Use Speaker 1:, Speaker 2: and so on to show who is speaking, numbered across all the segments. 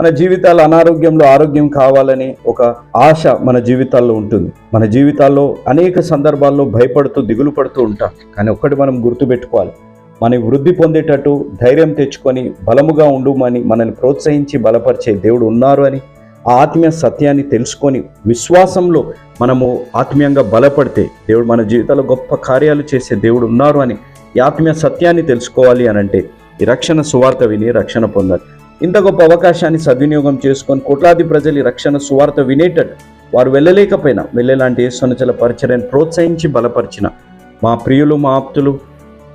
Speaker 1: మన జీవితాలు అనారోగ్యంలో ఆరోగ్యం కావాలని ఒక ఆశ మన జీవితాల్లో ఉంటుంది. మన జీవితాల్లో అనేక సందర్భాల్లో భయపడుతూ దిగులు పడుతూ ఉంటాం. కానీ ఒక్కటి మనం గుర్తుపెట్టుకోవాలి. మన వృద్ధి పొందేటట్టు ధైర్యం తెచ్చుకొని బలముగా ఉండుమని మనల్ని ప్రోత్సహించి బలపరిచే దేవుడు ఉన్నారు అని ఆ ఆత్మీయ సత్యాన్ని తెలుసుకొని విశ్వాసంలో మనము ఆత్మీయంగా బలపడితే దేవుడు మన జీవితాల్లో గొప్ప కార్యాలు చేసే దేవుడు ఉన్నారు అని ఈ ఆత్మీయ సత్యాన్ని తెలుసుకోవాలి అని అంటే ఈ రక్షణ సువార్త విని రక్షణ పొందాలి. ఇంత గొప్ప అవకాశాన్ని సద్వినియోగం చేసుకొని కోట్లాది ప్రజలు రక్షణ సువార్త వినేటట్టు వారు వెళ్ళలేకపోయినా వెళ్ళేలాంటి సనుచల పరిచర్యను ప్రోత్సహించి బలపరిచిన మా ప్రియులు మా ఆప్తులు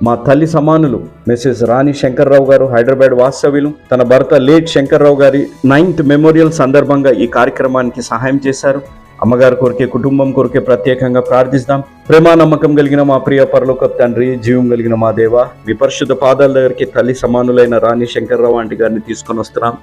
Speaker 1: మా తల్లి సమానులు మిస్సెస్ రాణి శంకర్రావు గారు హైదరాబాద్ వాస్తవ్యులు తన భర్త లేట్ శంకర్రావు గారి నైన్త్ మెమోరియల్ సందర్భంగా ఈ కార్యక్రమానికి సహాయం చేశారు. అమ్మగారి కొరికే కుటుంబం కొరికే ప్రత్యేకంగా ప్రార్థిస్తాం. ప్రేమ నమ్మకం కలిగిన మా ప్రియ పరలోక తండ్రి జీవం కలిగిన మా దేవ మీ పరిశుద్ధ పాదాల దగ్గరికి తల్లి సమానులైన రాణి శంకర్రావు అంటి గారిని తీసుకొని వస్తున్నాం.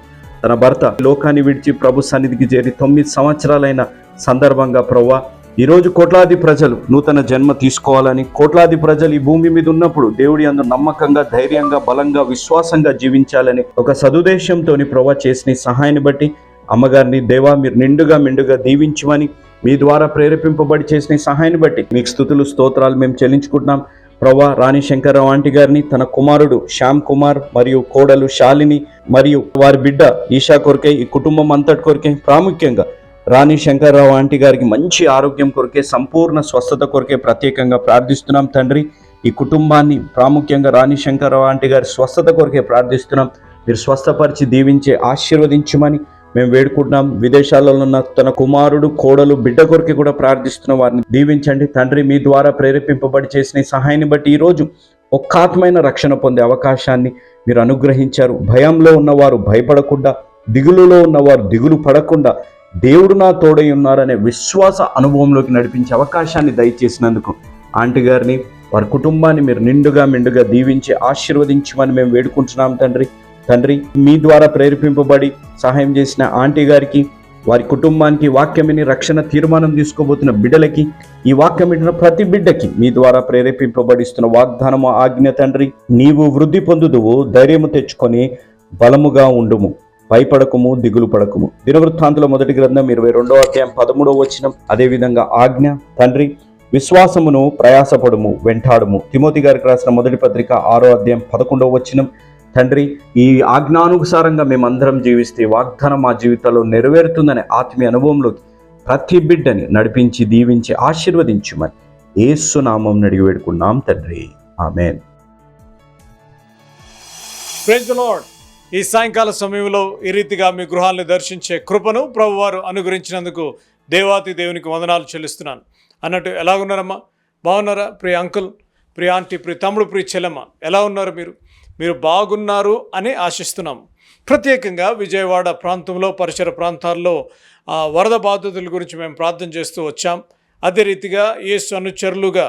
Speaker 1: తన భర్త లోకాన్ని విడిచి ప్రభు సన్నిధికి చేరి తొమ్మిది సంవత్సరాలైన సందర్భంగా ప్రవ్వా ఈరోజు కోట్లాది ప్రజలు నూతన జన్మ తీసుకోవాలని కోట్లాది ప్రజలు ఈ భూమి మీద ఉన్నప్పుడు దేవుడి అందు నమ్మకంగా ధైర్యంగా బలంగా విశ్వాసంగా జీవించాలని ఒక సదుదేశంతో ప్రభా చేసిన సహాయాన్ని బట్టి అమ్మగారిని దేవా మీరు నిండుగా మిండుగా దీవించమని మీ ద్వారా ప్రేరేపింపబడి చేసిన సహాయాన్ని బట్టి మీకు స్థుతులు స్తోత్రాలు మేము చెల్లించుకుంటున్నాం. ప్రవ్వా రాణి శంకరరావు ఆంటీ గారిని తన కుమారుడు శ్యామ్ కుమార్ మరియు కోడలు శాలిని మరియు వారి బిడ్డ ఈషా కొరకే ఈ కుటుంబం అంతటి కొరకే ప్రాముఖ్యంగా రాణి శంకర్రావు ఆంటీ గారికి మంచి ఆరోగ్యం కొరకే సంపూర్ణ స్వస్థత కొరకే ప్రత్యేకంగా ప్రార్థిస్తున్నాం తండ్రి. ఈ కుటుంబాన్ని ప్రాముఖ్యంగా రాణి శంకర్రావు ఆంటీ గారి స్వస్థత కొరకే ప్రార్థిస్తున్నాం. మీరు స్వస్థపరిచి దీవించే ఆశీర్వదించమని మేము వేడుకుంటున్నాం. విదేశాలలో ఉన్న తన కుమారుడు కోడలు బిడ్డ కొరికి కూడా ప్రార్థిస్తున్న వారిని దీవించండి. తండ్రి మీ ద్వారా ప్రేరేపింపబడి చేసిన సహాయాన్ని బట్టి ఈరోజు ఒక్కాత్మైన రక్షణ పొందే అవకాశాన్ని మీరు అనుగ్రహించారు. భయంలో ఉన్నవారు భయపడకుండా దిగులులో ఉన్నవారు దిగులు పడకుండా దేవుడు నా తోడై ఉన్నారనే విశ్వాస అనుభవంలోకి నడిపించే అవకాశాన్ని దయచేసినందుకు ఆంటీ గారిని వారి కుటుంబాన్ని మీరు నిండుగా మెండుగా దీవించి ఆశీర్వదించమని మేము వేడుకుంటున్నాం తండ్రి. తండ్రి మీ ద్వారా ప్రేరేపింపబడి సహాయం చేసిన ఆంటీ గారికి వారి కుటుంబానికి వాక్యమిని రక్షణ తీర్మానం తీసుకోబోతున్న బిడ్డలకి ఈ వాక్యం ప్రతి బిడ్డకి మీ ద్వారా ప్రేరేపింపబడిస్తున్న వాగ్దానము ఆజ్ఞ తండ్రి నీవు వృద్ధి పొందుదువు ధైర్యము తెచ్చుకొని బలముగా ఉండుము భయపడకము దిగులు పడకము. దినవృత్తాంతుల మొదటి గ్రంథం ఇరవై రెండవ అధ్యాయం పదమూడవ వచనం అదేవిధంగా ఆజ్ఞ తండ్రి విశ్వాసమును ప్రయాసపడుము వెంటాడుము. తిమోతి గారికి రాసిన మొదటి పత్రిక ఆరో అధ్యాయం పదకొండవ వచ్చినం తండ్రి ఈ ఆజ్ఞానుసారంగా మేమందరం జీవిస్తే వాగ్దానం మా జీవితాల్లో నెరవేరుతుందనే ఆత్మీయ అనుభవంలోకి ప్రతి బిడ్డని నడిపించి దీవించి ఆశీర్వదించుమని ఏసునామం నడిగి వేడుకున్నాం తండ్రి. ఆమెన్.
Speaker 2: ఈ సాయంకాల సమయంలో ఈ రీతిగా మీ గృహాలను దర్శించే కృపను ప్రభువారు అనుగ్రహించినందుకు దేవాతి దేవునికి వందనాలు చెల్లిస్తున్నాను. అన్నట్టు ఎలా ఉన్నారమ్మా బాగున్నారా? ప్రియ అంకుల్ ప్రియ ఆంటీ ప్రియ తమ్ముడు ప్రియ చెల్లమ్మ ఎలా ఉన్నారు మీరు? మీరు బాగున్నారు అని ఆశిస్తున్నాం. ప్రత్యేకంగా విజయవాడ ప్రాంతంలో పరిసర ప్రాంతాల్లో ఆ, వరద బాధితుల గురించి మేము ప్రార్థన చేస్తూ వచ్చాం. అదే రీతిగా యేసు అనుచరులుగా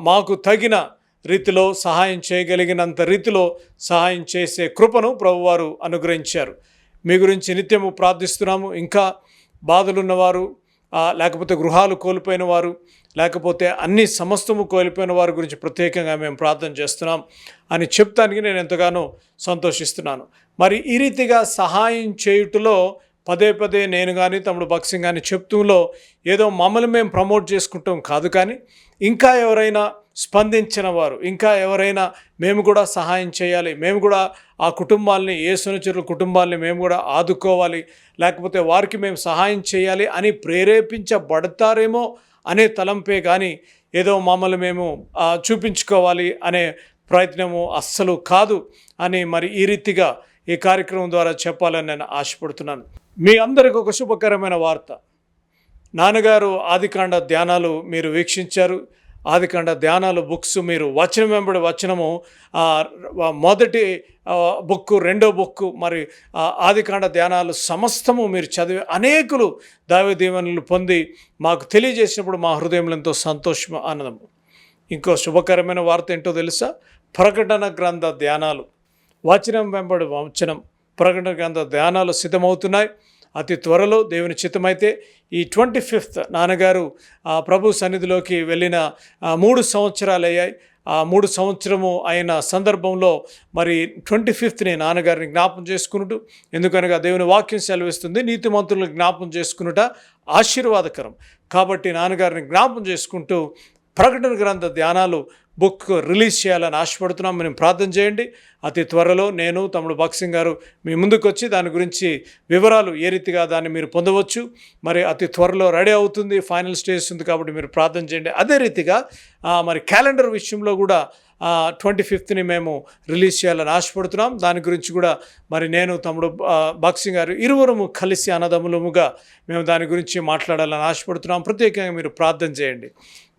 Speaker 2: మాకు తగిన రీతిలో సహాయం చేయగలిగినంత రీతిలో సహాయం చేసే కృపను ప్రభువారు అనుగ్రహించారు. మీ గురించి నిత్యము ప్రార్థిస్తున్నాము. ఇంకా బాధలున్నవారు లేకపోతే గృహాలు కోల్పోయిన వారు లేకపోతే అన్ని సమస్తము కోల్పోయిన వారి గురించి ప్రత్యేకంగా మేము ప్రార్థన చేస్తున్నాం అని చెప్తానికి నేను ఎంతగానో సంతోషిస్తున్నాను. మరి ఈ రీతిగా సహాయం చేయుటలో పదే పదే నేను కానీ తమ్ముడు బాక్సింగ్ కానీ చెప్తూలో ఏదో మమ్మల్ని మేము ప్రమోట్ చేసుకుంటాం కాదు కానీ ఇంకా ఎవరైనా స్పందించిన వారు ఇంకా ఎవరైనా మేము కూడా సహాయం చేయాలి మేము కూడా ఆ కుటుంబాలని ఏ సునచరుల కుటుంబాలని మేము కూడా ఆదుకోవాలి లేకపోతే వారికి మేము సహాయం చేయాలి అని ప్రేరేపించబడతారేమో అనే తలంపే కానీ ఏదో మమ్మల్ని మేము చూపించుకోవాలి అనే ప్రయత్నము అస్సలు కాదు అని మరి ఈ రీతిగా ఈ కార్యక్రమం ద్వారా చెప్పాలని నేను ఆశపడుతున్నాను. మీ అందరికి ఒక శుభకరమైన వార్త. నాన్నగారు ఆదికాండ ధ్యానాలు మీరు వీక్షించారు. ఆదికాండ ధ్యానాలు బుక్స్ మీరు వచనం వెంబడి వచనము మొదటి బుక్ రెండో బుక్ మరి ఆదికాండ ధ్యానాలు సమస్తము మీరు చదివి అనేకులు దావి దీవెనలు పొంది మాకు తెలియజేసినప్పుడు మా హృదయంలో ఎంతో సంతోషం ఆనందము. ఇంకో శుభకరమైన వార్త ఏంటో తెలుసా? ప్రకటన గ్రంథ ధ్యానాలు. వచనం వెంబడి వచనం ప్రకటన గ్రంథ ధ్యానాలు సిద్ధమవుతున్నాయి. అతి త్వరలో దేవుని చిత్తమైతే ఈ ట్వంటీ ఫిఫ్త్ నాన్నగారు ఆ ప్రభు సన్నిధిలోకి వెళ్ళిన మూడు సంవత్సరాలు అయ్యాయి ఆ మూడు సంవత్సరము అయిన సందర్భంలో మరి ట్వంటీ ఫిఫ్త్ని నాన్నగారిని జ్ఞాపం చేసుకున్నట్టు ఎందుకనగా దేవుని వాక్యం సెలవిస్తుంది నీతిమంతులను జ్ఞాపం చేసుకునుట ఆశీర్వాదకరం. కాబట్టి నాన్నగారిని జ్ఞాపం చేసుకుంటూ ప్రకటన గ్రంథ ధ్యానాలు బుక్ రిలీజ్ చేయాలని ఆశపడుతున్నాం. మేము ప్రార్థన చేయండి. అతి త్వరలో నేను తమ్ముడు బాక్సింగ్ గారు మీ ముందుకు వచ్చి దాని గురించి వివరాలు ఏ రీతిగా దాన్ని మీరు పొందవచ్చు. మరి అతి త్వరలో రెడీ అవుతుంది ఫైనల్ స్టేజ్ ఉంది కాబట్టి మీరు ప్రార్థన చేయండి. అదే రీతిగా మరి క్యాలెండర్ విషయంలో కూడా ట్వంటీ ఫిఫ్త్ని మేము రిలీజ్ చేయాలని ఆశపడుతున్నాం. దాని గురించి కూడా మరి నేను తమ్ముడు బాక్సింగ్ గారు ఇరువురము కలిసి అన్నదమ్ములముగా మేము దాని గురించి మాట్లాడాలని ఆశపడుతున్నాం. ప్రత్యేకంగా మీరు ప్రార్థన చేయండి.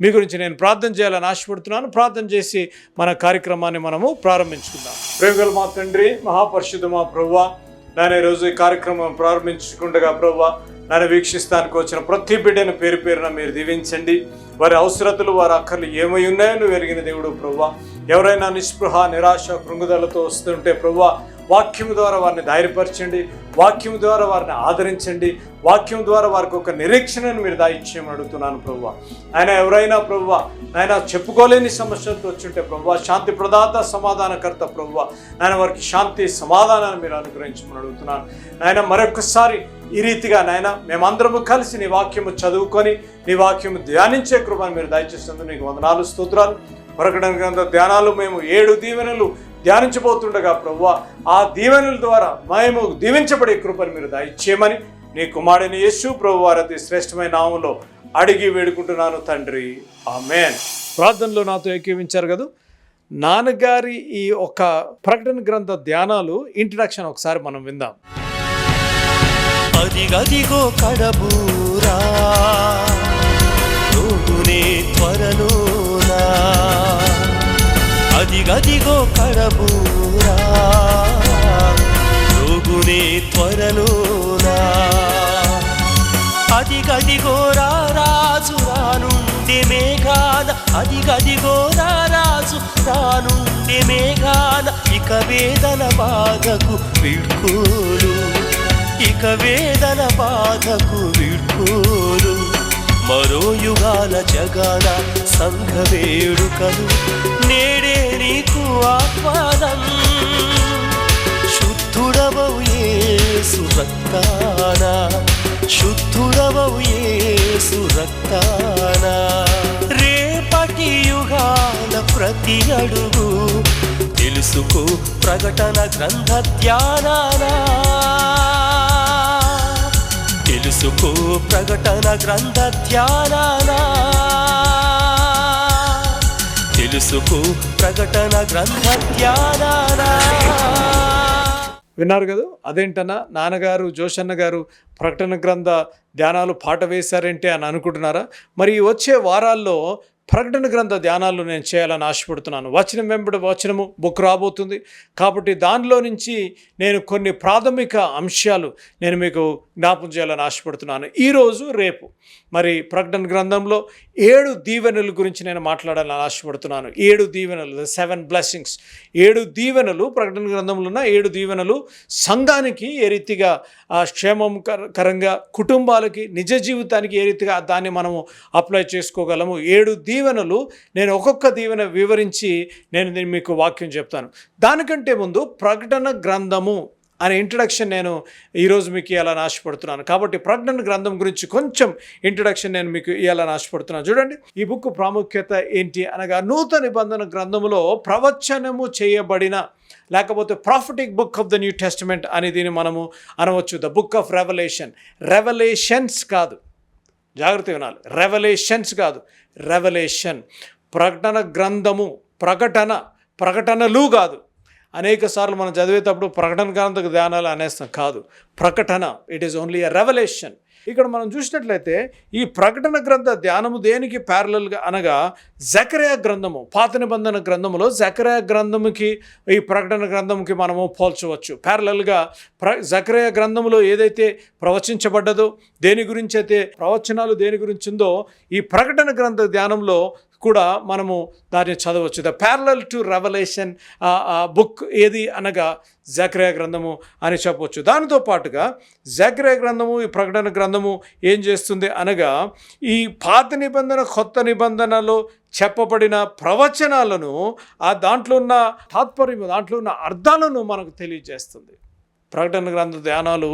Speaker 2: మీ గురించి నేను ప్రార్థన చేయాలని ఆశపడుతున్నాను. ప్రార్థన చేసి మన కార్యక్రమాన్ని మనము ప్రారంభించుకుందాం. ప్రేమగల మా తండ్రి మహాపరిశుద్ధ మా ప్రవ్వ నేను ఈరోజు ఈ కార్యక్రమం ప్రారంభించుకుండగా ప్రవ్వ నన్ను వీక్షిస్తానికి వచ్చిన ప్రతి బిడ్డను పేరు పేరున మీరు దీవించండి. వారి అవసరతలు వారి అక్కర్లు ఏమై ఉన్నాయో నువ్వు ఎరిగిన దేవుడు ప్రభా ఎవరైనా నిస్పృహ నిరాశ కృంగుదలతో వస్తుంటే ప్రభా వాక్యం ద్వారా వారిని ధైర్యపరచండి. వాక్యం ద్వారా వారిని ఆదరించండి. వాక్యం ద్వారా వారికి ఒక నిరీక్షణను మీరు దాయిచ్చేయమని అడుగుతున్నాను ప్రభు ఆయన ఎవరైనా ప్రభు ఆయన చెప్పుకోలేని సమస్యలతో వచ్చుంటే ప్రభు శాంతి ప్రదాత సమాధానకర్త ప్రభు ఆయన వారికి శాంతి సమాధానాన్ని మీరు అనుగ్రహించమని అడుగుతున్నాను. ఆయన మరొకసారి ఈ రీతిగా నాయన మేమందరము కలిసి నీ వాక్యము చదువుకొని నీ వాక్యము ధ్యానించే కృపను మీరు దయచేసినందుకు నీకు వందనాలు స్తోత్రాలు. ప్రకటన గ్రంథ ధ్యానాలు మేము ఏడు దీవెనలు ధ్యానించబోతుండగా ప్రభు ఆ దీవెనల ద్వారా మేము దీవించబడే కృపను మీరు దయచేయమని నీ కుమారుని యేసు ప్రభు వారి శ్రేష్టమైన నామంలో అడిగి వేడుకుంటున్నాను తండ్రి. ఆమెన్. ప్రార్థనలో నాతో ఏకీవించారు కదా? నాన్నగారి ఈ ఒక ప్రకటన గ్రంథ ధ్యానాలు ఇంట్రడక్షన్ ఒకసారి మనం విందాం.
Speaker 3: అదిగదిగో కడబూరా. రోగునే త్వరలోనా? అదిగదిగో కడబూరా. రోగునే త్వరలోనా? అదిగదిగో రాజు రానుండి మేఘాల. అదిగదిగో రాజు రానుండి మేఘాల. ఇక వేదన బాధకు వీడ్కోలు. ఇక వేదన బాధకు వీడ్కోలు మరో యుగాల జగాల సంఘ వేడుకలు నేడే నీకు ఆహ్వానం. శుద్ధుడవవు యేసు రక్తాన శుద్ధుడవవు యేసు రక్తాన. రేపటి యుగాల ప్రతి అడుగు తెలుసుకో ప్రకటన గ్రంథ ధ్యానానా. తెలుసుకో ప్రకటన గ్రంథ ధ్యానానా. తెలుసుకో ప్రకటన గ్రంథ ధ్యానానా.
Speaker 2: విన్నారు కదా అదేంటన్నా నాన్నగారు జోషన్న గారు ప్రకటన గ్రంథ ధ్యానాలు పాట వేశారంటే అని అనుకుంటున్నారా? మరి వచ్చే వారాల్లో ప్రకటన గ్రంథ ధ్యానాలు నేను చేయాలని ఆశపడుతున్నాను. వచనం వెంబడి వచనము బుక్ రాబోతుంది. కాబట్టి దానిలో నుంచి నేను కొన్ని ప్రాథమిక అంశాలు నేను మీకు జ్ఞాపం చేయాలని ఆశపడుతున్నాను. ఈరోజు రేపు మరి ప్రకటన గ్రంథంలో ఏడు దీవెనల గురించి నేను మాట్లాడాలని ఆశపడుతున్నాను. ఏడు దీవెనలు సెవెన్ బ్లెస్సింగ్స్ ఏడు దీవెనలు ప్రకటన గ్రంథంలో ఉన్న ఏడు దీవెనలు సంఘానికి ఏ రీతిగా ఆ, క్షేమం కరంగా కుటుంబాలకి నిజ జీవితానికి ఏ రీతిగా దాన్ని మనము అప్లై చేసుకోగలము? ఏడు దీవెనలు నేను ఒక్కొక్క దీవెన వివరించి నేను మీకు వాక్యం చెప్తాను. దానికంటే ముందు ప్రకటన గ్రంథము. అనే ఇంట్రడక్షన్ నేను ఈరోజు మీకు ఇవ్వాలని ఆశపడుతున్నాను. కాబట్టి ప్రకటన గ్రంథం గురించి కొంచెం ఇంట్రడక్షన్ నేను మీకు ఇవ్వాలని ఆశపడుతున్నాను. చూడండి ఈ బుక్ ప్రాముఖ్యత ఏంటి అనగా నూతన నిబంధన గ్రంథములో ప్రవచనము చేయబడిన లేకపోతే prophetic book of the new testament అని దీన్ని మనము అనవచ్చు. The book of revolution revolutions కాదు. జాగ్రత్త వినాలి. రెవల్యూషన్స్ కాదు. రెవల్యూషన్ ప్రకటన గ్రంథము ప్రకటన ప్రకటనలు కాదు. అనేక సార్లు మనం చదివేటప్పుడు ప్రకటన గ్రంథ ధ్యానాలు అనేస్తాం కాదు. ప్రకటన it is only a revolution ఇక్కడ మనం చూసినట్లయితే ఈ ప్రకటన గ్రంథ ధ్యానము దేనికి ప్యారలల్గా అనగా జకరయా గ్రంథము పాత నిబంధన గ్రంథములో జకరయా గ్రంథముకి ఈ ప్రకటన గ్రంథముకి మనము పోల్చవచ్చు. ప్యారలల్గా ప్ర జకరయా గ్రంథములో ఏదైతే ప్రవచించబడ్డదో దేని గురించి అయితే ప్రవచనాలు దేని గురించిందో ఈ ప్రకటన గ్రంథ ధ్యానంలో కూడా మనము దాన్ని చదవచ్చు. The parallel to revelation book ఏది అనగా జక్రయ గ్రంథము అని చెప్పవచ్చు దానితో పాటుగా జక్రయ గ్రంథము ఈ ప్రకటన గ్రంథము ఏం చేస్తుంది అనగా ఈ పాత నిబంధన కొత్త నిబంధనలో చెప్పబడిన ప్రవచనాలను ఆ దాంట్లో ఉన్న తాత్పర్యం దాంట్లో ఉన్న అర్థాలను మనకు తెలియజేస్తుంది. ప్రకటన గ్రంథ ధ్యానాలు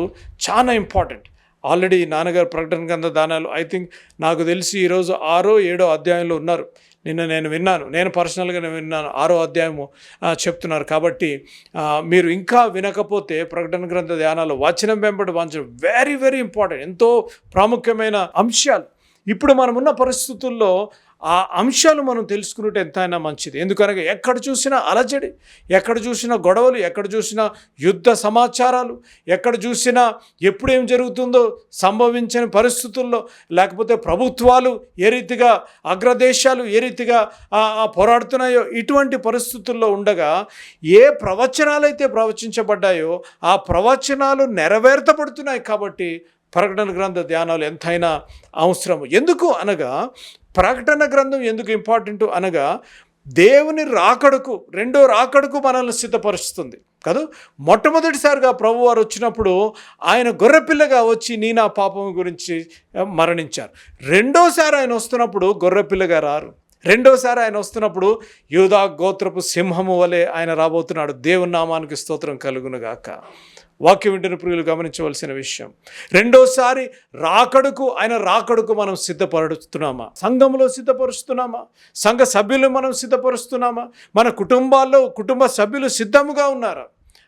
Speaker 2: చాలా ఇంపార్టెంట్ ఆల్రెడీ నాన్నగారు ప్రకటన గ్రంథ దానాలు. ఐ థింక్ నాకు తెలిసి ఈరోజు ఆరో ఏడో అధ్యాయంలో ఉన్నారు. నిన్న నేను విన్నాను. నేను పర్సనల్గా నేను విన్నాను. ఆరో అధ్యాయము చెప్తున్నారు. కాబట్టి మీరు ఇంకా వినకపోతే ప్రకటన గ్రంథ ధ్యానాలు వచనం వెంబడి వంచడం వెరీ వెరీ ఇంపార్టెంట్ ఎంతో ప్రాముఖ్యమైన అంశాలు. ఇప్పుడు మనమున్న పరిస్థితుల్లో ఆ అంశాలు మనం తెలుసుకున్నట్టు ఎంతైనా మంచిది. ఎందుకనగా ఎక్కడ చూసినా అలజడి ఎక్కడ చూసినా గొడవలు ఎక్కడ చూసినా యుద్ధ సమాచారాలు ఎక్కడ చూసినా ఎప్పుడు ఏం జరుగుతుందో సంభవించని పరిస్థితుల్లో లేకపోతే ప్రభుత్వాలు ఏ రీతిగా అగ్రదేశాలు ఏ రీతిగా ఆ, పోరాడుతున్నాయో ఇటువంటి పరిస్థితుల్లో ఉండగా ఏ ప్రవచనాలైతే ప్రవచించబడ్డాయో ఆ ప్రవచనాలు నెరవేర్తబడుతున్నాయి కాబట్టి ప్రకటన గ్రంథ ధ్యానాలు ఎంతైనా అవసరము. ఎందుకు అనగా ప్రకటన గ్రంథం ఎందుకు ఇంపార్టెంట్ అనగా దేవుని రాకడకు రెండో రాకడకు మనల్ని సిద్ధపరుస్తుంది. కాదు? మొట్టమొదటిసారిగా ప్రభు వారు వచ్చినప్పుడు ఆయన గొర్రెపిల్లగా వచ్చి నీ నా పాపం గురించి మరణించారు. రెండోసారి ఆయన వస్తున్నప్పుడు గొర్రెపిల్లగా రారు. రెండోసారి ఆయన వస్తున్నప్పుడు యూదా గోత్రపు సింహము వలె ఆయన రాబోతున్నాడు. దేవుని నామానికి స్తోత్రం కలుగునుగాక వాక్యం వింటున్న ప్రియులు గమనించవలసిన విషయం. రెండోసారి రాకడుకు ఆయన రాకడుకు మనం సిద్ధపరుస్తున్నామా? సంఘంలో సిద్ధపరుస్తున్నామా? సంఘ సభ్యులు మనం సిద్ధపరుస్తున్నామా? మన కుటుంబాల్లో కుటుంబ సభ్యులు సిద్ధముగా ఉన్నారా?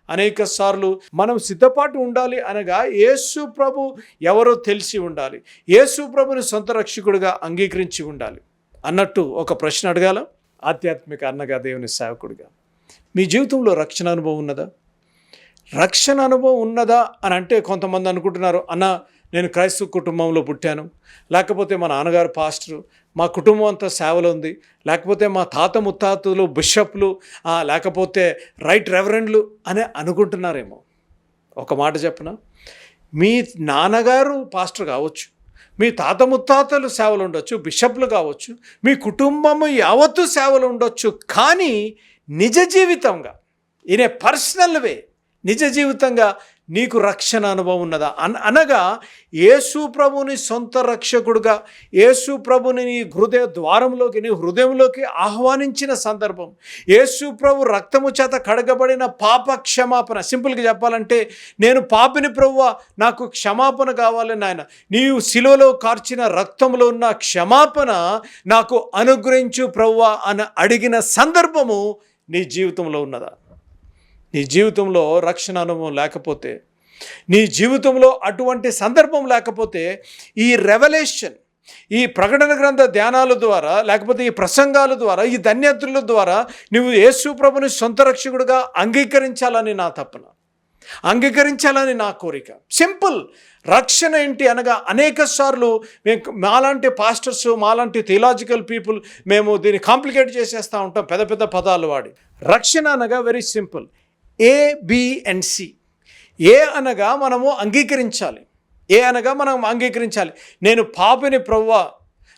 Speaker 2: అనేక సార్లు మనం సిద్ధపాటు ఉండాలి అనగా యేసు ప్రభు ఎవరో తెలిసి ఉండాలి. యేసు ప్రభుని సొంత రక్షకుడిగా అంగీకరించి ఉండాలి అన్నట్టు ఒక ప్రశ్న అడగాల. ఆధ్యాత్మిక అన్నగా దేవుని సేవకుడిగా. మీ జీవితంలో రక్షణ అనుభవం ఉన్నదా? రక్షణ అనుభవం ఉన్నదా అని అంటే కొంతమంది అనుకుంటున్నారు అన్న నేను క్రైస్తవ కుటుంబంలో పుట్టాను. లేకపోతే మా నాన్నగారు పాస్టరు మా కుటుంబం అంతా సేవలో ఉంది. లేకపోతే మా తాత ముత్తాతలు బిషప్లు లేకపోతే రైట్ రెవరెండ్లు అనే అనుకుంటున్నారేమో. ఒక మాట చెప్పన? మీ నాన్నగారు పాస్టర్ కావచ్చు మీ తాత ముత్తాతలు సేవలు ఉండొచ్చు బిషప్లు కావచ్చు మీ కుటుంబము యావత్తు సేవలు ఉండొచ్చు కానీ నిజ జీవితంగా ఇన్ ఏ పర్సనల్ వే నిజ జీవితంగా నీకు రక్షణ అనుభవం ఉన్నదా? అన్ అనగా యేసు ప్రభుని సొంత రక్షకుడుగా యేసు ప్రభుని నీ హృదయ ద్వారంలోకి నీ హృదయంలోకి ఆహ్వానించిన సందర్భం యేసు ప్రభు రక్తము చేత కడగబడిన పాప క్షమాపణ. సింపుల్గా చెప్పాలంటే నేను పాపిని ప్రభువ నాకు క్షమాపణ కావాలి నాయన. నీవు శిలువలో కార్చిన రక్తంలో ఉన్న క్షమాపణ నాకు అనుగ్రహించు ప్రభువ అని అడిగిన సందర్భము నీ జీవితంలో ఉన్నదా? నీ జీవితంలో రక్షణ అనుభవం లేకపోతే నీ జీవితంలో అటువంటి సందర్భం లేకపోతే ఈ రెవల్యూషన్ ఈ ప్రకటన గ్రంథ ధ్యానాల ద్వారా లేకపోతే ఈ ప్రసంగాల ద్వారా ఈ ధన్యత్రుల ద్వారా నువ్వు యేసు ప్రభుని సొంత రక్షకుడుగా అంగీకరించాలని నా తపన అంగీకరించాలని నా కోరిక. సింపుల్ రక్షణ ఏంటి అనగా అనేక సార్లు మేము మాలాంటి పాస్టర్స్ మాలాంటి థియలాజికల్ పీపుల్ మేము దీన్ని కాంప్లికేట్ చేసేస్తూ ఉంటాం పెద్ద పెద్ద పదాలు వాడి. రక్షణ అనగా very simple A B and C A అనగా మనము అంగీకరించాలి. ఏ అనగా మనం అంగీకరించాలి. నేను పాపిని ప్రవ్వా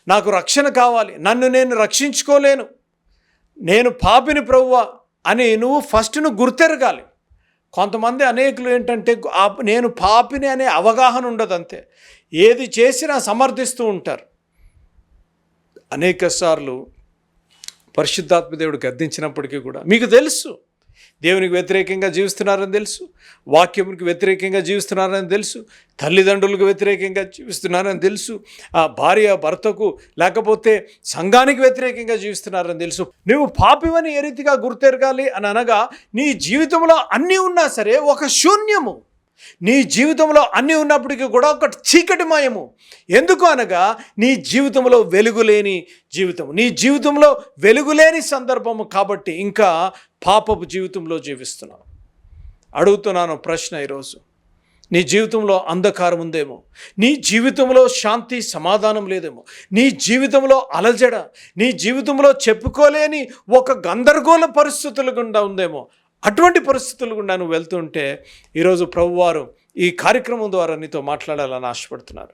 Speaker 2: నాకు రక్షణ కావాలి. నన్ను నేను రక్షించుకోలేను. నేను పాపిని ప్రవ్వా అని నువ్వు ఫస్ట్ నువ్వు గుర్తెరగాలి. కొంతమంది అనేకులు ఏంటంటే నేను పాపిని అనే అవగాహన ఉండదు అంతే ఏది చేసినా సమర్థిస్తూ ఉంటారు. అనేక సార్లు పరిశుద్ధాత్మ దేవుడు గద్దించినప్పటికీ కూడా. మీకు తెలుసు దేవునికి వ్యతిరేకంగా జీవిస్తున్నారని తెలుసు. వాక్యమునికి వ్యతిరేకంగా జీవిస్తున్నారని తెలుసు. తల్లిదండ్రులకు వ్యతిరేకంగా జీవిస్తున్నారని తెలుసు. ఆ భార్య భర్తకు లేకపోతే సంఘానికి వ్యతిరేకంగా జీవిస్తున్నారని తెలుసు. నువ్వు పాపివని ఏ రీతిగా గుర్తెరగాలి అని అనగా నీ జీవితంలో అన్నీ ఉన్నా సరే ఒక శూన్యము. నీ జీవితంలో అన్నీ ఉన్నప్పటికీ కూడా ఒక చీకటిమయము. ఎందుకు అనగా నీ జీవితంలో వెలుగులేని జీవితం నీ జీవితంలో వెలుగులేని సందర్భము కాబట్టి ఇంకా పాపపు జీవితంలో జీవిస్తున్నావు. అడుగుతున్నాను ప్రశ్న ఈరోజు. నీ జీవితంలో అంధకారం ఉందేమో? నీ జీవితంలో శాంతి సమాధానం లేదేమో? నీ జీవితంలో అలజడ నీ జీవితంలో చెప్పుకోలేని ఒక గందరగోళ పరిస్థితుల గుండా ఉందేమో? అటువంటి పరిస్థితులు గుండా నువ్వు వెళ్తుంటే ఈరోజు ప్రభువారు ఈ కార్యక్రమం ద్వారా నీతో మాట్లాడాలని ఆశపడుతున్నారు.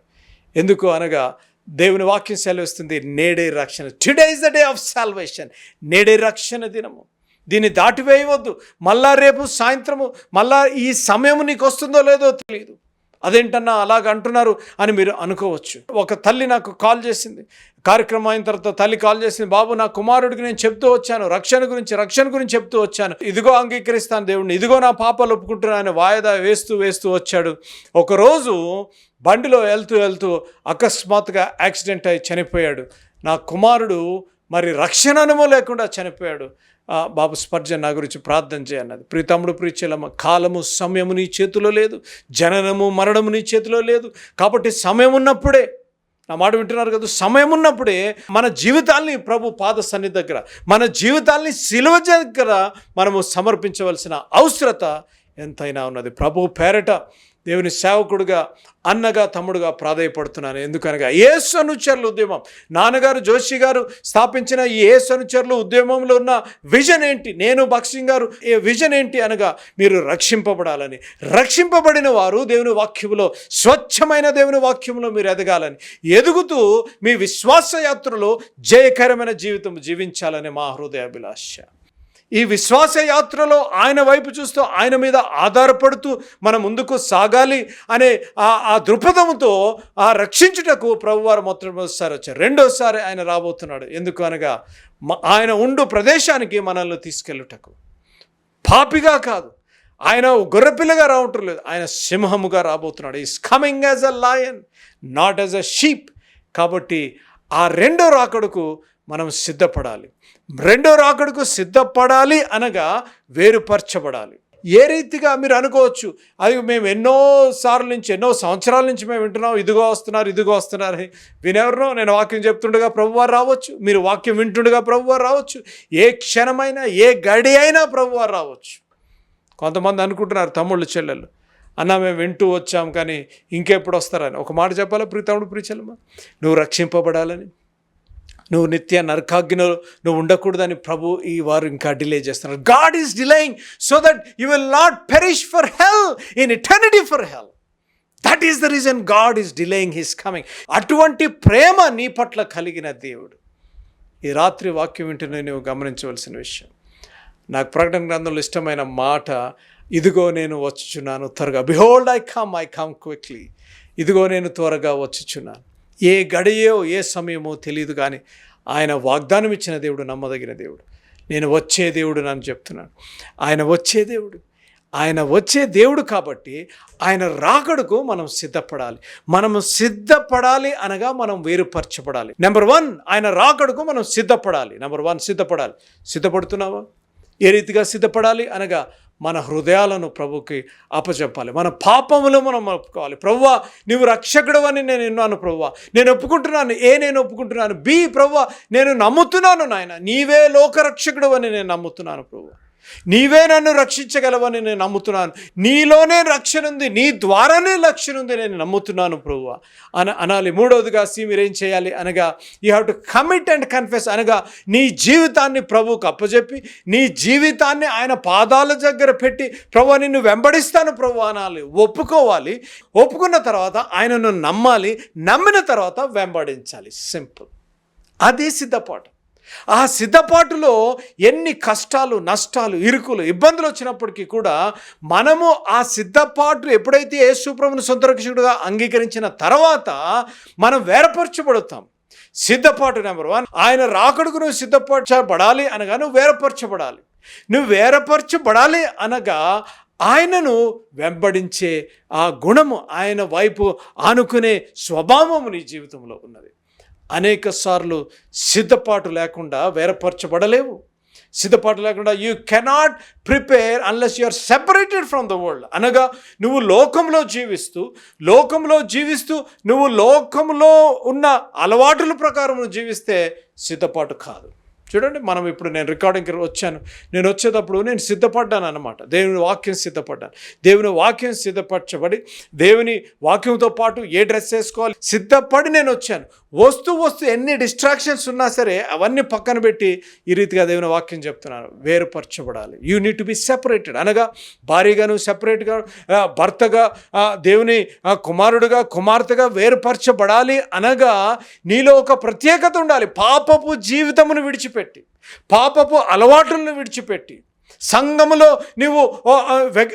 Speaker 2: ఎందుకు అనగా దేవుని వాక్యం సెలవిస్తుంది నేడే రక్షణ. Today is the day of salvation నేడే రక్షణ దినము. దీన్ని దాటివేయవద్దు. మళ్ళా రేపు సాయంత్రము మళ్ళా ఈ సమయం నీకు వస్తుందో లేదో తెలియదు. అదేంటన్నా అలాగ అంటున్నారు అని మీరు అనుకోవచ్చు. ఒక తల్లి నాకు కాల్ చేసింది. కార్యక్రమం అయిన తర్వాత తల్లి కాల్ చేసింది బాబు నా కుమారుడికి నేను చెప్తూ వచ్చాను. రక్షణ గురించి రక్షణ గురించి చెప్తూ వచ్చాను. ఇదిగో అంగీకరిస్తాను దేవుడిని ఇదిగో నా పాపాలు ఒప్పుకుంటున్నాను ఆయన వాయిదా వేస్తూ వేస్తూ వచ్చాడు. ఒకరోజు బండిలో వెళ్తూ వెళ్తూ అకస్మాత్తుగా యాక్సిడెంట్ అయి చనిపోయాడు. నా కుమారుడు మరి రక్షణ అనుభవం లేకుండా చనిపోయాడు. బాబు స్పర్జన్ నా గురించి ప్రార్థన చేయన్నది ప్రీతముడు ప్రీచలమ్మ కాలము సమయము నీ చేతిలో లేదు. జననము మరణము నీ చేతిలో లేదు. కాబట్టి సమయం ఉన్నప్పుడే నా మాట వింటున్నారు కదా సమయం ఉన్నప్పుడే మన జీవితాల్ని ప్రభు పాద సన్నిధి దగ్గర మన జీవితాల్ని సిలువ దగ్గర మనము సమర్పించవలసిన అవసరత ఎంతైనా ఉన్నది. ప్రభు పేరట దేవుని సేవకుడుగా అన్నగా తమ్ముడుగా ప్రాధాయపడుతున్నాను. ఎందుకనగా ఏసు అనుచరుల ఉద్యమం. నాన్నగారు జోషి గారు స్థాపించిన ఈ ఏసు అనుచరుల ఉద్యమంలో ఉన్న విజన్ ఏంటి? నేను భక్సింగ్ గారు ఏ విజన్ ఏంటి అనగా మీరు రక్షింపబడాలని. రక్షింపబడిన వారు దేవుని వాక్యంలో స్వచ్ఛమైన దేవుని వాక్యంలో మీరు ఎదగాలని. ఎదుగుతూ మీ విశ్వాస యాత్రలో జయకరమైన జీవితం జీవించాలని మా హృదయాభిలాష. ఈ విశ్వాస యాత్రలో ఆయన వైపు చూస్తూ ఆయన మీద ఆధారపడుతూ మనం ముందుకు సాగాలి అనే ఆ ఆ దృక్పథంతో ఆ రక్షించుటకు ప్రభువారు మొట్టమొదటిసారి వచ్చారు. రెండోసారి ఆయన రాబోతున్నాడు. ఎందుకు అనగా ఆయన ఉండు ప్రదేశానికి మనల్ని తీసుకెళ్ళుటకు. పాపిగా కాదు. ఆయన గొర్రెపిల్లగా రావటం లేదు. ఆయన సింహముగా రాబోతున్నాడు. Is coming as a lion not as a sheep కాబట్టి ఆ రెండో రాకడకు మనం సిద్ధపడాలి. రెండో రాకడకు సిద్ధపడాలి అనగా వేరుపరచబడాలి. ఏ రీతిగా మీరు అనుకోవచ్చు అది మేము ఎన్నో సార్లు నుంచి ఎన్నో సంవత్సరాల నుంచి మేము వింటున్నాం ఇదిగో వస్తున్నారు ఇదిగో వస్తున్నారు అని వినెవరినో నేను వాక్యం చెప్తుండగా ప్రభువారు రావచ్చు మీరు వాక్యం వింటుండగా ప్రభువారు రావచ్చు ఏ క్షణమైనా ఏ గడి అయినా ప్రభువారు రావచ్చు. కొంతమంది అనుకుంటున్నారు తమ్ముళ్ళు చెల్లెలు అన్న మేము వింటూ వచ్చాం కానీ ఇంకెప్పుడు వస్తారని. ఒక మాట చెప్పాలా ప్రీ తమ్ముడు ప్రీ నువ్వు రక్షింపబడాలని నువ్వు నిత్య నరకాగ్నిలో నువ్వు ఉండకూడదని ప్రభు ఈ వారు ఇంకా డిలే చేస్తున్నారు. God is delaying so that you will not perish for hell in eternity for hell that is the reason God is delaying his coming అటువంటి ప్రేమ నీ పట్ల కలిగిన దేవుడు. ఈ రాత్రి వాక్యం వింటున్న నువ్వు గమనించవలసిన విషయం. నాకు ప్రకటన గ్రంథంలో ఇష్టమైన మాట ఇదిగో నేను వచ్చుచున్నాను త్వరగా. Behold I come I come quickly ఇదిగో నేను త్వరగా వచ్చుచున్నాను. ఏ గడియో ఏ సమయమో తెలియదు కానీ ఆయన వాగ్దానం ఇచ్చిన దేవుడు నమ్మదగిన దేవుడు. నేను వచ్చే దేవుడు నన్ను చెప్తున్నాను ఆయన వచ్చే దేవుడు. ఆయన వచ్చే దేవుడు కాబట్టి ఆయన రాకడకు మనం సిద్ధపడాలి. మనం సిద్ధపడాలి అనగా మనం వేరుపరచబడాలి. నెంబర్ వన్ ఆయన రాకడకు మనం సిద్ధపడాలి. నెంబర్ వన్ సిద్ధపడాలి. సిద్ధపడుతున్నావా? ఏ రీతిగా సిద్ధపడాలి అనగా మన హృదయాలను ప్రభుకి అప్పచెప్పాలి. మన పాపములు మనం ఒప్పుకోవాలి. ప్రవ్వ నీవు రక్షకుడు అని నేను విన్నాను ప్రవ్వ. నేను ఒప్పుకుంటున్నాను. ఏ నేను ఒప్పుకుంటున్నాను? బి ప్రవ్వ నేను నమ్ముతున్నాను నాయన. నీవే లోకరక్షకుడు అని నేను నమ్ముతున్నాను ప్రవ్వా. నీవే నన్ను రక్షించగలవని నేను నమ్ముతున్నాను. నీలోనే రక్షణ ఉంది. నీ ద్వారానే రక్షణ ఉంది నేను నమ్ముతున్నాను ప్రభు అన అనాలి. మూడవదిగా సీ మీరేం చేయాలి అనగా you have to commit and confess అనగా నీ జీవితాన్ని ప్రభువుకు అప్పచెప్పి నీ జీవితాన్ని ఆయన పాదాల దగ్గర పెట్టి ప్రభు నిన్ను వెంబడిస్తాను ప్రభు అనాలి. ఒప్పుకోవాలి. ఒప్పుకున్న తర్వాత ఆయనను నమ్మాలి. నమ్మిన తర్వాత వెంబడించాలి. సింపుల్. అది సిద్ధపాటు ఆ సిద్ధపాటులో ఎన్ని కష్టాలు నష్టాలు ఇరుకులు ఇబ్బందులు వచ్చినప్పటికీ కూడా మనము ఆ సిద్ధపాటు ఎప్పుడైతే యేసుప్రభుని సొంత రక్షకుడుగా అంగీకరించిన తర్వాత మనం వేరపరచబడతాం. సిద్ధపాటు నెంబర్ వన్ ఆయన రాకడుకు నువ్వు సిద్ధపరచబడాలి అనగా నువ్వు వేరపరచబడాలి. నువ్వు వేరపరచబడాలి అనగా ఆయనను వెంబడించే ఆ గుణము ఆయన వైపు ఆనుకునే స్వభావము నీ జీవితంలో ఉన్నది. అనేక సార్లు సిద్ధపాటు లేకుండా వేరపరచబడలేవు. సిద్ధపాటు లేకుండా you cannot prepare unless you are separated from the world అనగా నువ్వు లోకంలో జీవిస్తూ లోకంలో జీవిస్తూ నువ్వు లోకంలో ఉన్న అలవాటుల ప్రకారం జీవిస్తే సిద్ధపాటు కాదు. చూడండి మనం ఇప్పుడు నేను రికార్డింగ్కి వచ్చాను. నేను వచ్చేటప్పుడు నేను సిద్ధపడ్డాను అనమాట దేవుని వాక్యం సిద్ధపడ్డాను. దేవుని వాక్యం సిద్ధపరచబడి దేవుని వాక్యంతో పాటు ఏ డ్రెస్ వేసుకోవాలి? సిద్ధపడి నేను వచ్చాను. వస్తూ వస్తూ ఎన్ని డిస్ట్రాక్షన్స్ ఉన్నా సరే అవన్నీ పక్కన పెట్టి ఈ రీతిగా దేవుని వాక్యం చెప్తున్నాను. వేరుపరచబడాలి. You need to be separated అనగా భార్యగా నువ్వు సెపరేట్గా భర్తగా దేవుని కుమారుడుగా కుమార్తెగా వేరుపరచబడాలి అనగా నీలో ఒక ప్రత్యేకత ఉండాలి. పాపపు జీవితమును విడిచిపెట్టి పాపపు అలవాటులను విడిచిపెట్టి సంఘములో నీవు ఓ,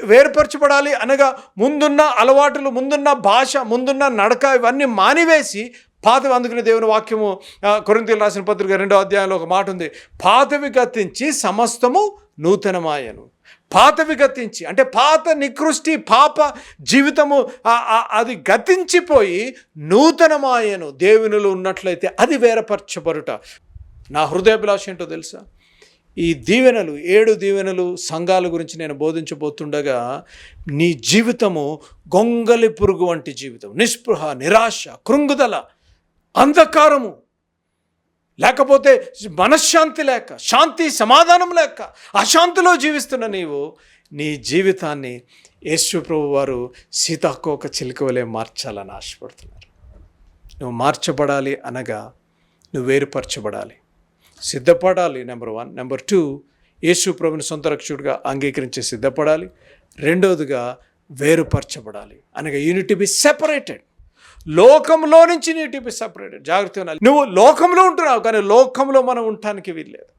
Speaker 2: వేరుపరచబడాలి అనగా ముందున్న అలవాటులు ముందున్న భాష ముందున్న నడక ఇవన్నీ మానివేసి పాతవి అందుకునే దేవుని వాక్యము కొరింతలు రాసిన పత్రిక రెండో అధ్యాయంలో ఒక మాట ఉంది. పాతవి గతించి సమస్తము నూతనమాయను. పాతవి గతించి అంటే పాత నికృష్టి పాప జీవితము అది గతించిపోయి నూతనమాయను. దేవునిలో ఉన్నట్లయితే అది వేరపరచబడుట. నా హృదయాభిలాష ఏంటో తెలుసా? ఈ దీవెనలు ఏడు దీవెనలు సంఘాల గురించి నేను బోధించబోతుండగా నీ జీవితము గొంగలి పురుగు వంటి జీవితం. నిస్పృహ నిరాశ కృంగుదల అంధకారము. లేకపోతే మనశ్శాంతి లేక శాంతి సమాధానం లేక అశాంతిలో జీవిస్తున్న నీవు నీ జీవితాన్ని యేసుప్రభు వారు సీతాకోక చిలుకవలే మార్చాలని ఆశపడుతున్నారు. నువ్వు మార్చబడాలి అనగా నువ్వు వేరుపరచబడాలి. సిద్ధపడాలి number one number two Yesu ప్రభుని సొంత రక్షకుడిగా అంగీకరించి సిద్ధపడాలి. రెండవదిగా వేరుపరచబడాలి. అనగా యూనిట్ బి సెపరేటెడ్ లోకంలో నుంచి నీటి బి సెపరేటెడ్ జాగ్రత్తగా ఉండాలి. నువ్వు లోకంలో ఉంటున్నావు కానీ లోకంలో మనం ఉండటానికి వీల్లేదు.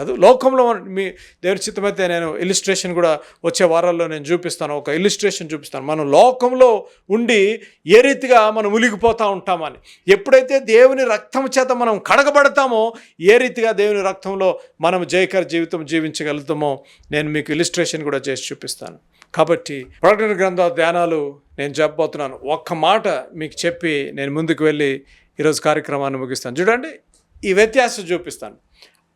Speaker 2: కాదు. లోకంలో మీ దేవుని చిత్తమైతే నేను ఇల్లుస్ట్రేషన్ కూడా వచ్చే వారాల్లో నేను చూపిస్తాను. ఒక ఇల్లుస్ట్రేషన్ చూపిస్తాను. మనం లోకంలో ఉండి ఏ రీతిగా మనం ఉలిగిపోతూ ఉంటామని ఎప్పుడైతే దేవుని రక్తం చేత మనం కడగబడతామో ఏ రీతిగా దేవుని రక్తంలో మనం జయకర జీవితం జీవించగలుగుతామో నేను మీకు ఇల్లుస్ట్రేషన్ కూడా చేసి చూపిస్తాను. కాబట్టి ప్రకటన గ్రంథ ధ్యానాలు నేను చెప్పబోతున్నాను. ఒక్క మాట మీకు చెప్పి నేను ముందుకు వెళ్ళి ఈరోజు కార్యక్రమాన్ని ముగిస్తాను. చూడండి ఈ వ్యత్యాసం చూపిస్తాను.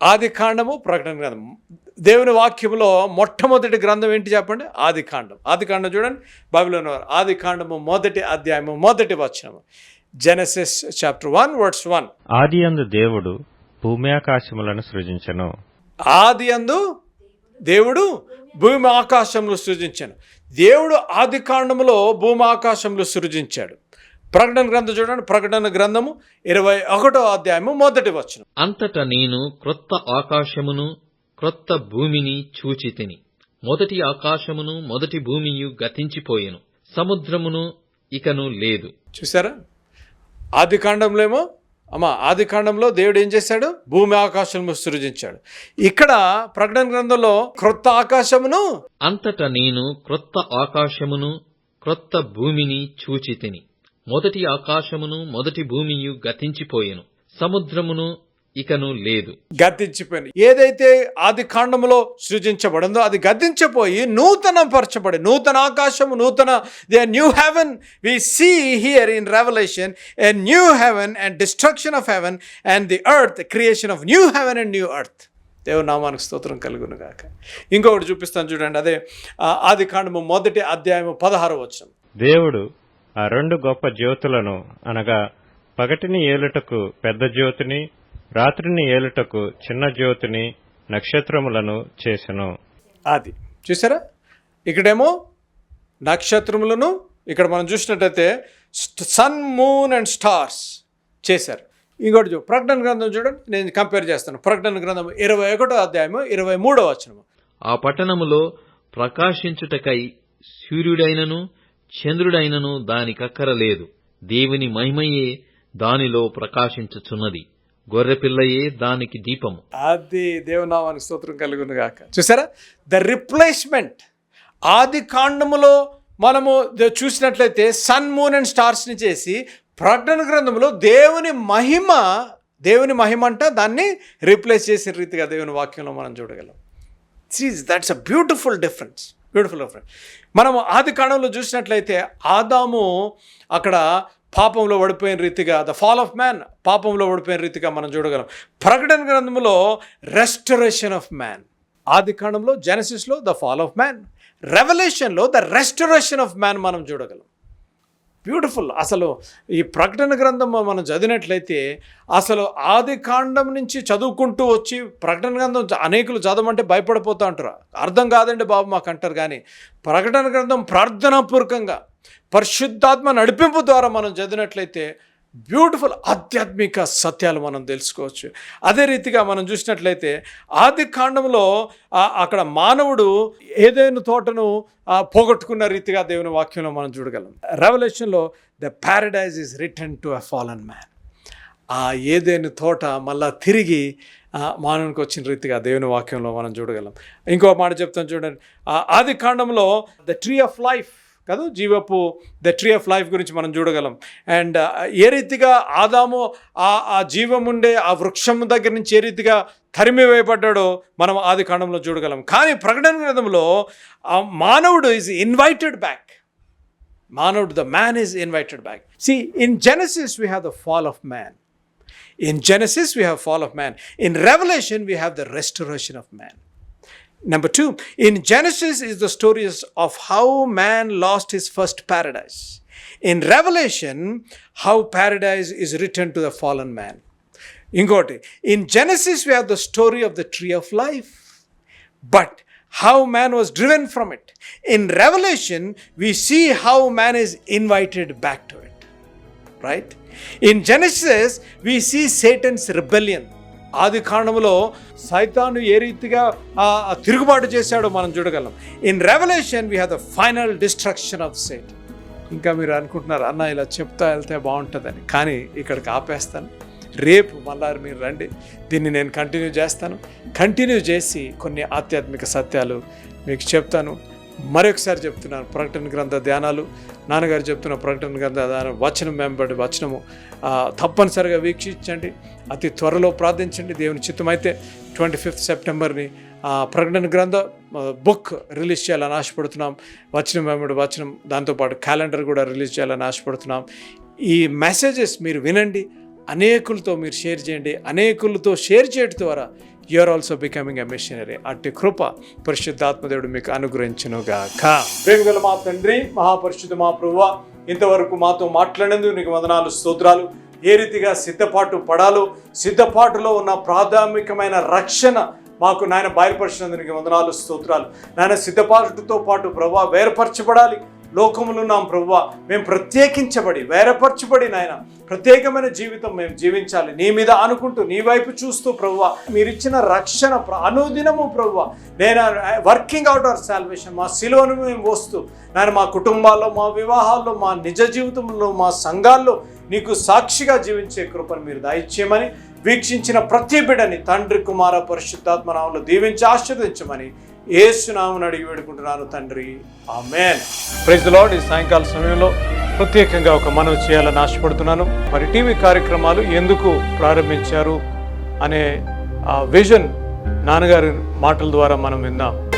Speaker 2: ఆది కాండము ప్రకటన గ్రంథం. దేవుని వాక్యంలో మొట్టమొదటి గ్రంథం ఏంటి చెప్పండి? ఆది కాండం. ఆది కాండం చూడండి. బైబిల్లోని వారు ఆది కాండము మొదటి అధ్యాయము మొదటి వచనము. Genesis chapter one words one
Speaker 4: ఆది అందు దేవుడు భూమి ఆకాశములను సృజించెను.
Speaker 2: ఆది అందు దేవుడు భూమి ఆకాశంలో సృజించాను. దేవుడు ఆది కాండములో భూమి ఆకాశంలో సృజించాడు. ప్రకటన గ్రంథం చూడండి. ప్రకటన గ్రంథము ఇరవై ఒకటో అధ్యాయము మొదటి వచనం.
Speaker 5: అంతట నేను క్రొత్త ఆకాశమును క్రొత్త భూమిని చూచితిని. మొదటి ఆకాశమును మొదటి భూమియు గతించిపోయెను. సముద్రమును ఇకను లేదు.
Speaker 2: చూసారా? ఆది కాండంలో ఏమో అమ్మా ఆది కాండంలో దేవుడు ఏం చేశాడు? భూమి ఆకాశము సృజించాడు. ఇక్కడ ప్రకటన గ్రంథంలో క్రొత్త ఆకాశమును
Speaker 5: అంతట నేను క్రొత్త ఆకాశమును క్రొత్త భూమిని చూచితిని. మొదటి ఆకాశమును మొదటి భూమియు గతించిపోయెను. సముద్రమును ఇకను లేదు.
Speaker 2: గతించిపోయింది ఏదైతే ఆది కాండములో సృజించబడిందో అది గతించిపోయి నూతనం పరచబడి నూతన ఆకాశము నూతన the new heaven we see here in Revelation a new heaven and destruction of heaven and the earth creation of new heaven and new earth. దేవుని నామానికి స్తోత్రం కలుగును గాక. ఇంకొకటి చూపిస్తాను చూడండి అదే ఆది కాండము మొదటి అధ్యాయము పదహారు వచ్చిన
Speaker 4: దేవుడు ఆ రెండు గొప్ప జ్యోతులను అనగా పగటిని ఏలుటకు పెద్ద జ్యోతిని రాత్రిని ఏలుటకు చిన్న జ్యోతిని నక్షత్రములను చేసెను.
Speaker 2: అది. చూసారా? ఇక్కడేమో నక్షత్రములను ఇక్కడ మనం చూసినట్టయితే సన్ మూన్ అండ్ స్టార్స్ చేశారు. ఇంకోటి చూ ప్రకటన గ్రంథం చూడండి నేను కంపేర్ చేస్తాను. ప్రకటన గ్రంథం ఇరవై ఒకటో అధ్యాయము ఇరవై మూడో వచనము.
Speaker 5: ఆ పట్టణములో ప్రకాశించుటకై సూర్యుడైనను చంద్రుడైనను దానికక్కర లేదు దేవుని మహిమయే దానిలో ప్రకాశించుచున్నది. గొర్రెపిల్లయే దానికి దీపము.
Speaker 2: అది దేవనామానికి స్తోత్రం కలుగును గాక. చూసారా? ద రిప్లేస్మెంట్ ఆది కాండములో మనము చూసినట్లయితే సన్ మూన్ అండ్ స్టార్స్ని చేసి ప్రకటన గ్రంథంలో దేవుని మహిమ దేవుని మహిమ అంట దాన్ని రీప్లేస్ చేసే రీతిగా దేవుని వాక్యంలో మనం చూడగలం. Sees that's a beautiful difference beautiful difference మనము ఆది కాండంలో చూసినట్లయితే ఆదాము అక్కడ పాపంలో పడిపోయిన రీతిగా ద ఫాల్ ఆఫ్ మ్యాన్ పాపంలో పడిపోయిన రీతిగా మనం చూడగలం. ప్రకటన గ్రంథంలో రెస్టరేషన్ ఆఫ్ మ్యాన్ ఆది కాండంలో జెనసిస్లో ద ఫాల్ ఆఫ్ మ్యాన్ రెవల్యూషన్లో ద రెస్టరేషన్ ఆఫ్ మ్యాన్ మనం చూడగలం. బ్యూటిఫుల్. అసలు ఈ ప్రకటన గ్రంథం మనం చదివినట్లయితే అసలు ఆది కాండం నుంచి చదువుకుంటూ వచ్చి ప్రకటన గ్రంథం అనేకులు చదవమంటే భయపడిపోతూ ఉంటారు. అర్థం కాదండి బాబు మాకు అంటారు కానీ ప్రకటన గ్రంథం ప్రార్థనాపూర్వకంగా పరిశుద్ధాత్మ నడిపింపు ద్వారా మనం చదివినట్లయితే బ్యూటిఫుల్ ఆధ్యాత్మిక సత్యాలు మనం తెలుసుకోవచ్చు. అదే రీతిగా మనం చూసినట్లయితే ఆది కాండంలో అక్కడ మానవుడు ఏదైనా తోటను పోగొట్టుకున్న రీతిగా దేవుని వాక్యంలో మనం చూడగలం. రెవల్యూషన్లో the paradise is return to a fallen man ఆ ఏదైనా తోట మళ్ళా తిరిగి మానవునికి వచ్చిన రీతిగా దేవుని వాక్యంలో మనం చూడగలం. ఇంకో మాట చెప్తాను చూడండి. ఆది కాండంలో ద ట్రీ ఆఫ్ లైఫ్ కదా జీవపు ద ట్రీ ఆఫ్ లైఫ్ గురించి మనం చూడగలం. అండ్ uh, ఏ రీతిగా ఆదాము ఆ ఆ జీవం ఉండే ఆ వృక్షం దగ్గర నుంచి ఏ రీతిగా తరిమి వేయబడ్డాడో మనం ఆది కాండంలో చూడగలం. కానీ ప్రకటన గ్రంథంలో ఆ మానవుడు ఈజ్ ఇన్వైటెడ్ బ్యాక్ మానవుడు the man is invited back see in Genesis we have the fall of man in Genesis we have fall of man in Revelation we have the restoration of man Number two, in Genesis is the stories of how man lost his first paradise. In Revelation, how paradise is returned to the fallen man. Ingoti, in Genesis, we have the story of the tree of life, but how man was driven from it. In Revelation, we see how man is invited back to it. Right in Genesis we see Satan's rebellion ఆది కాండంలో సైతాను ఏ రీతిగా తిరుగుబాటు చేశాడో మనం చూడగలం. In Revelation we have the final destruction of Satan ఇంకా మీరు అనుకుంటున్నారు అన్న ఇలా చెప్తా వెళ్తే బాగుంటుందని. కానీ ఇక్కడికి ఆపేస్తాను. రేపు మళ్ళా మీరు రండి. దీన్ని నేను కంటిన్యూ చేస్తాను. కంటిన్యూ చేసి కొన్ని ఆధ్యాత్మిక సత్యాలు మీకు చెప్తాను. మరొకసారి చెప్తున్నాను ప్రకటన గ్రంథ ధ్యానాలు. నాన్నగారు చెప్తున్న ప్రకటన గ్రంథ ధ్యానం వచనం వెంబడి వచనము. తప్పనిసరిగా వీక్షించండి. అతి త్వరలో ప్రార్థించండి. దేవుని చిత్తమైతే ట్వంటీ ఫిఫ్త్ సెప్టెంబర్ని ప్రకటన గ్రంథ బుక్ రిలీజ్ చేయాలని ఆశపడుతున్నాం. వచనం వెంబడి వచనం దాంతోపాటు క్యాలెండర్ కూడా రిలీజ్ చేయాలని ఆశపడుతున్నాం. ఈ మెసేజెస్ మీరు వినండి. అనేకులతో మీరు షేర్ చేయండి. అనేకులతో షేర్ చేయడం ద్వారా you are also becoming a missionary అట్టి కృప పరిశుద్ధాత్మదేవుడు మీకు అనుగ్రహించునుగాక. ప్రేమిగల మా తండ్రి మహాపరిశుద్ధ మా ప్రభువ ఇంతవరకు మాతో మాట్లాడినందుకు నీకు వందనాలు స్తోత్రాలు. ఏ రీతిగా సిద్ధపాటు పడాలో సిద్ధపాటులో ఉన్న ప్రాథమికమైన రక్షణ మాకు నాయన బయలుపరిచినందుకు వందనాలు స్తోత్రాలు. నాయన సిద్ధపాటుతో పాటు ప్రభా వేరుపరచబడాలి. లోకములు ఉన్నాం ప్రభువా. మేము ప్రత్యేకించబడి వేరపరచబడి నాయన ప్రత్యేకమైన జీవితం మేము జీవించాలి. నీ మీద అనుకుంటూ నీ వైపు చూస్తూ ప్రభువా. మీరిచ్చిన రక్షణ అనుదినము ప్రభువా. నేను వర్కింగ్ అవుట్ అవర్ సాల్వేషన్ మా సిలువను మేము వస్తూ నేను మా కుటుంబాల్లో మా వివాహాల్లో మా నిజ జీవితంలో మా సంఘాల్లో నీకు సాక్షిగా జీవించే కృపను మీరు దయచేయమని వీక్షించిన ప్రతి బిడని తండ్రి కుమార పరిశుద్ధాత్మ నామంలో దీవించి ఆశీర్వదించమని ఏసునామని అడిగి వేడుకుంటున్నాను తండ్రి. ఆమెన్. Praise Lord. ఈ సాయంకాల సమయంలో ప్రత్యేకంగా ఒక మనవి చేయాలని ఆశపడుతున్నాను. మరి టీవీ కార్యక్రమాలు ఎందుకు ప్రారంభించారు అనే ఆ విజన్ నాన్నగారి మాటల ద్వారా మనం విందాం.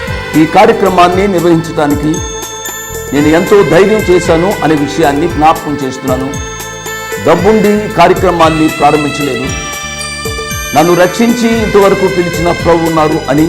Speaker 6: ఈ కార్యక్రమాన్ని నిర్వహించడానికి నేను ఎంతో ధైర్యం చేశాను అనే విషయాన్ని జ్ఞాపకం చేస్తున్నాను. డబ్బుండి కార్యక్రమాన్ని ప్రారంభించలేదు. నన్ను రక్షించి ఇంతవరకు పిలిచిన ప్రభు ఉన్నారు అని